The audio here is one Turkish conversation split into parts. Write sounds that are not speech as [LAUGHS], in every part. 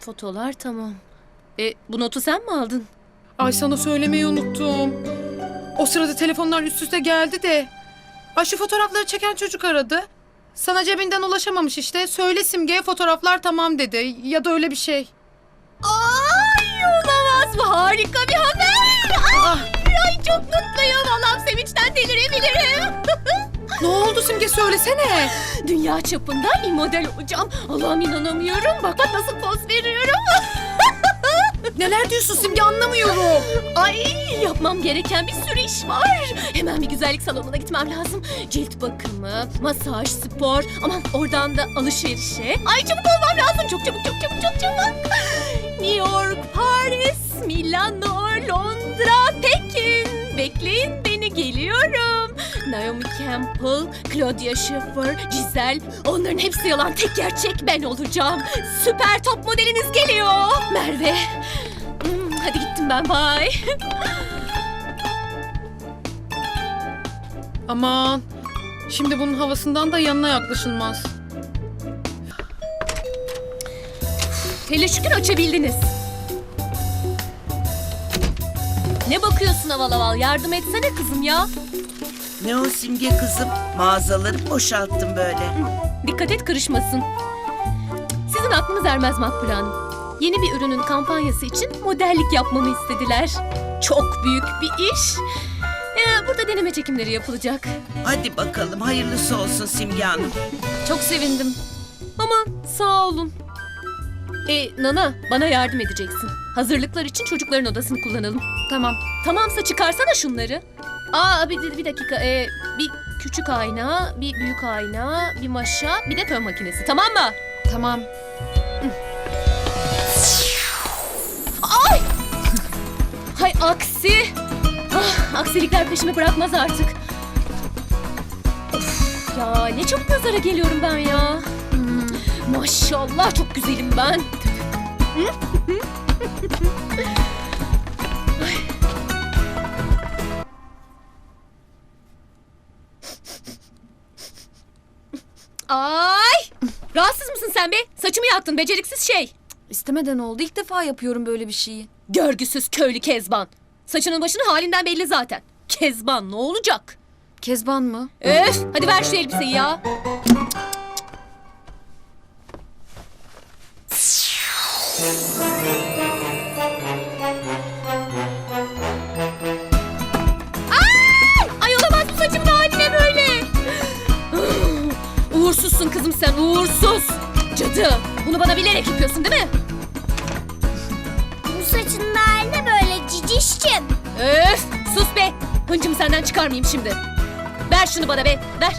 Fotolar tamam. E, bu notu sen mi aldın? Ay sana söylemeyi unuttum. O sırada telefonlar üst üste geldi de. Ay şu fotoğrafları çeken çocuk aradı. Sana cebinden ulaşamamış işte. Söyle Simge'ye fotoğraflar tamam dedi. Ya da öyle bir şey. Ay olamaz bu harika bir haber. Ay, ay çok mutluyum. Allah'ım sevinçten delirebilirim. [LAUGHS] Ne oldu Simge söylesene. Dünya çapında bir model olacağım. Allah'ım inanamıyorum. Bak bak nasıl poz veriyorum. [LAUGHS] Neler diyorsun Simge anlamıyorum. Ay yapmam gereken bir sürü iş var. Hemen bir güzellik salonuna gitmem lazım. Cilt bakımı, masaj, spor. Aman oradan da alışverişe. Ay çabuk olmam lazım. Çok çabuk çok çabuk çok çabuk. New York, Paris, Milano, Londra, Pekin. Bekleyin beni geliyorum. Naomi Campbell, Claudia Schiffer, Giselle. Onların hepsi yalan. Tek gerçek ben olacağım. Süper top modeliniz geliyor. Merve. Hmm, hadi gittim ben. Bye. [LAUGHS] Aman. Şimdi bunun havasından da yanına yaklaşılmaz. Hele şükür açabildiniz. Ne bakıyorsun aval aval? Yardım etsene kızım ya. Ne o Simge kızım? Mağazaları boşalttım böyle. Dikkat et kırışmasın. Sizin aklınız ermez Makbule Hanım. Yeni bir ürünün kampanyası için modellik yapmamı istediler. Çok büyük bir iş. Ee, burada deneme çekimleri yapılacak. Hadi bakalım hayırlısı olsun Simge Hanım. Çok sevindim. Aman sağ olun. E Nana bana yardım edeceksin. Hazırlıklar için çocukların odasını kullanalım. Tamam. Tamamsa çıkarsana şunları. Aa bir, bir dakika. Ee, bir küçük ayna, bir büyük ayna, bir maşa, bir de fön makinesi. Tamam mı? Tamam. Hay aksi. Ah, aksilikler peşimi bırakmaz artık. Of, ya ne çok nazara geliyorum ben ya. Hmm, maşallah çok güzelim ben. Ay! Rahatsız mısın sen be? Saçımı yaktın beceriksiz şey. İstemeden oldu. İlk defa yapıyorum böyle bir şeyi. Görgüsüz köylü Kezban. Saçının başının halinden belli zaten. Kezban ne olacak? Kezban mı? Öf! Hadi ver şu elbiseyi ya. Cadı. Bunu bana bilerek yapıyorsun değil mi? Bu saçın haline böyle cicişçim. Öf! Sus be! Hıncımı senden çıkarmayayım şimdi. Ver şunu bana be, ver.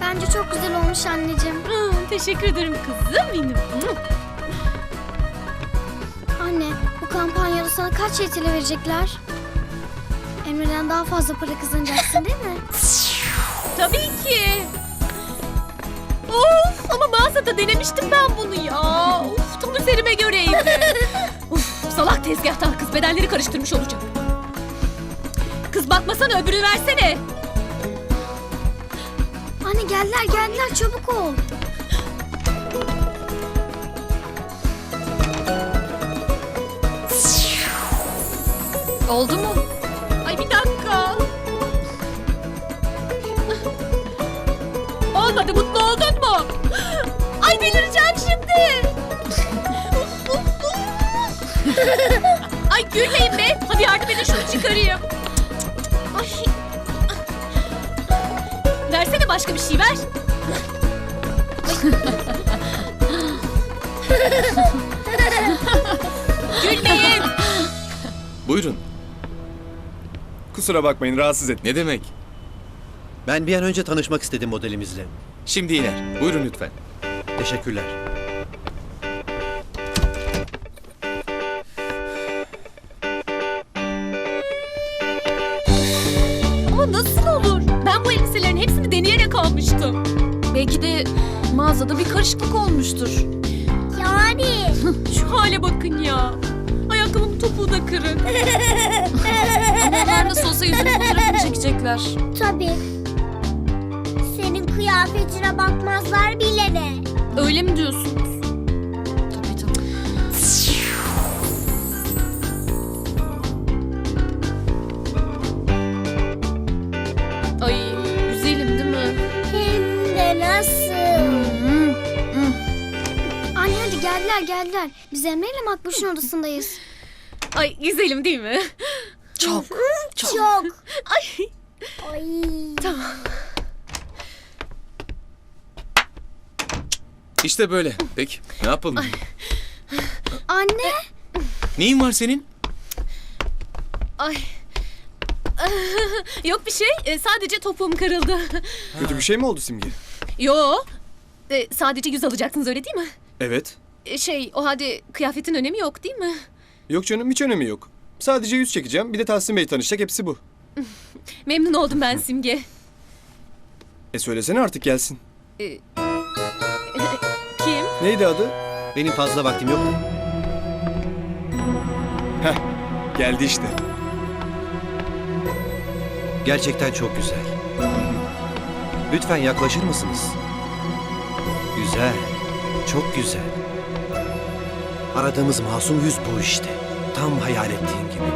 Bence çok güzel olmuş anneciğim. Hmm, teşekkür ederim kızım benim. Anne bu kampanyada sana kaç yetili verecekler? Emre'den daha fazla para kazanacaksın değil mi? Tabii ki. Of ama mağazada denemiştim ben bunu ya. Of tam üzerime göreydi. [LAUGHS] of salak tezgahtar kız bedenleri karıştırmış olacak. Kız bakmasana öbürünü versene. Anne geldiler geldiler çabuk ol. Oldu mu? [LAUGHS] Ay gülmeyin be. Hadi yardım edin şunu çıkarayım. Ay. Versene başka bir şey ver. [LAUGHS] Gülmeyin. Buyurun. Kusura bakmayın rahatsız et. Ne demek? Ben bir an önce tanışmak istedim modelimizle. Şimdi iner. Buyurun lütfen. Teşekkürler. Mağazada bir karışıklık olmuştur. Yani. [LAUGHS] Şu hale bakın ya. Ayakkabımın topuğu da kırık. Ama onlar nasıl olsa yüzünün fotoğrafını çekecekler. Tabii. Senin kıyafetine bakmazlar bile ne. Öyle mi diyorsunuz? Geldiler. Biz Emre ile Makbuş'un odasındayız. [LAUGHS] Ay güzelim değil mi? Çok. Çok. Ay Ay. tamam. İşte böyle. Peki ne yapalım? Anne. Neyin var senin? Ay. [LAUGHS] Yok bir şey. e, Sadece topuğum kırıldı. Kötü bir şey mi oldu Simge? Yo. E, Sadece yüz alacaksınız öyle değil mi? Evet. E, Şey o halde kıyafetin önemi yok değil mi? Yok canım hiç önemi yok. Sadece yüz çekeceğim. Bir de Tahsin Bey tanışacak hepsi bu. [LAUGHS] Memnun oldum ben Simge. E söylesene artık gelsin. Kim? Neydi adı? Benim fazla vaktim yok. Geldi işte. Gerçekten çok güzel. Lütfen yaklaşır mısınız? Güzel. Çok güzel. Aradığımız masum yüz bu işte. Tam hayal ettiğin gibi.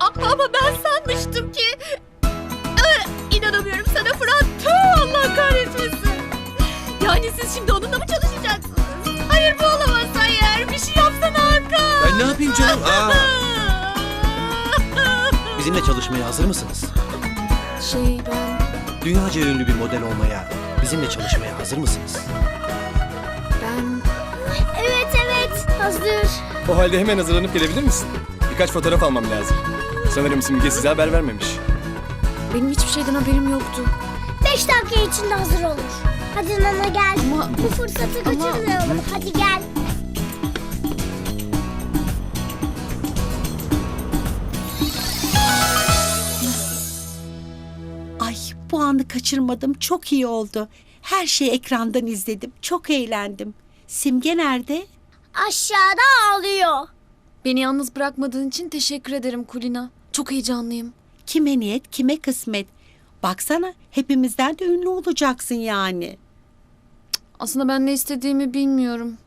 A- Ama ben sanmıştım ki... Ee, İnanamıyorum sana Fırat. Tüh, Allah kahretmesin. Yani siz şimdi onunla mı çalışacaksınız? Hayır bu olamaz hayır. Bir şey yapsana Hakan. Ben ne yapayım canım? Aa, [LAUGHS] Bizimle çalışmaya hazır mısınız? Şey ben... Dünyaca ünlü bir model olmaya, bizimle çalışmaya hazır mısınız? Ben... Evet evet. Hazır. O halde hemen hazırlanıp gelebilir misin? Birkaç fotoğraf almam lazım. Sanırım Simge size haber vermemiş. Benim hiçbir şeyden haberim yoktu. Beş dakika içinde hazır olur. Hadi Nana gel. Ama- Bu fırsatı ama- kaçırmayalım. Hadi gel. Bu anı kaçırmadım. Çok iyi oldu. Her şeyi ekrandan izledim. Çok eğlendim. Simge nerede? Aşağıda ağlıyor. Beni yalnız bırakmadığın için teşekkür ederim Kulina. Çok heyecanlıyım. Kime niyet, kime kısmet. Baksana hepimizden de ünlü olacaksın yani. Aslında ben ne istediğimi bilmiyorum.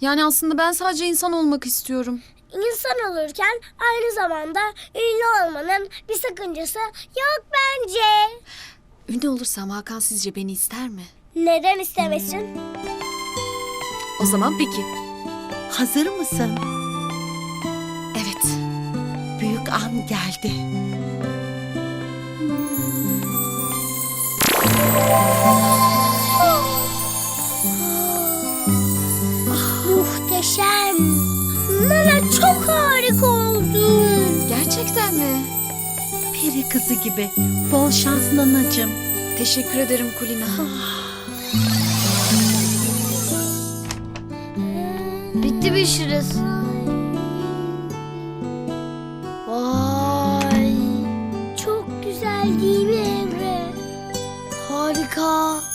Yani aslında ben sadece insan olmak istiyorum. İnsan olurken aynı zamanda ünlü olmanın bir sakıncası yok bence. Ünlü olursam Hakan sizce beni ister mi? Neden istemesin? O zaman peki. Hazır mısın? Evet. Büyük an geldi. Muhteşem. Nana çok harika oldun. Gerçekten mi? Peri kızı gibi. Bol şans nanacığım. Teşekkür ederim Kulina. Bitti bir işiniz. Vay. Çok güzel değil mi Emre? Harika.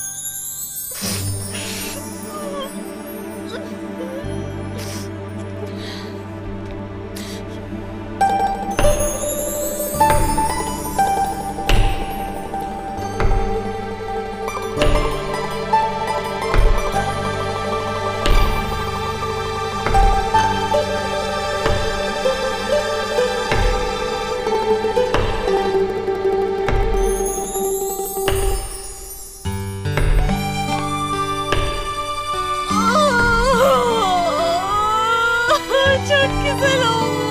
çok güzel olmuş.